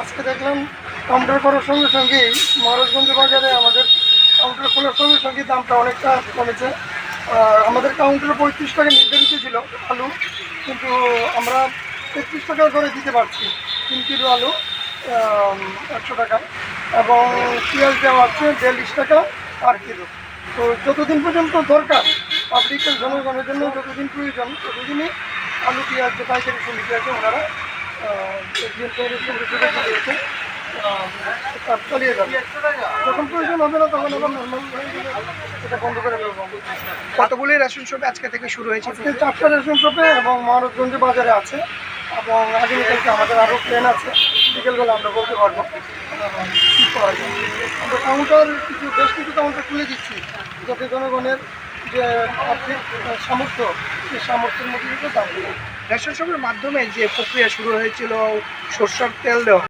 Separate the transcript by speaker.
Speaker 1: আজকে দেখলাম কাউন্টার করার সঙ্গে সঙ্গেই মহারাজগঞ্জ বাজারে আমাদের কাউন্টার খোলার সঙ্গে সঙ্গে দামটা অনেকটা কমেছে। আমাদের কাউন্টারে পঁয়ত্রিশ টাকা নির্ধারিত ছিল আলু, কিন্তু আমরা তেত্রিশ টাকা করে দিতে পারছি, তিন কিলো আলু একশো টাকা এবং পেঁয়াজ দেওয়া হচ্ছে বিয়াল্লিশ টাকা আর কিলো। তো যতদিন পর্যন্ত দরকার পাবলিকের জনগণের জন্য যতদিন প্রয়োজন ততদিনই আলু পেঁয়াজ যে পাইকারি সমিতি আছে ওনারা কাজ চালিয়ে যাবে। যখন প্রয়োজন হবে না তখন আবার নর্মাল এটা বন্ধ করে দেবো।
Speaker 2: কতগুলি রেশন শপে আজকে থেকে শুরু হয়েছে?
Speaker 1: চারটা রেশন শপে এবং মহারাজগঞ্জ বাজারে আছে এবং আগামীকালকে আমাদের আরও ট্রেন আছে। বিকেলবেলা আমরা বলতে পারব কী করা যায়। আমরা কাউন্টার কিছু বেশ কিছু কাউন্টার খুলে দিচ্ছি যাতে জনগণের যে আর্থিক সামর্থ্য, সেই সামর্থ্যের মধ্যে
Speaker 2: রেশন শপের মাধ্যমে যে প্রক্রিয়া শুরু হয়েছিল, সরষের তেল দেওয়া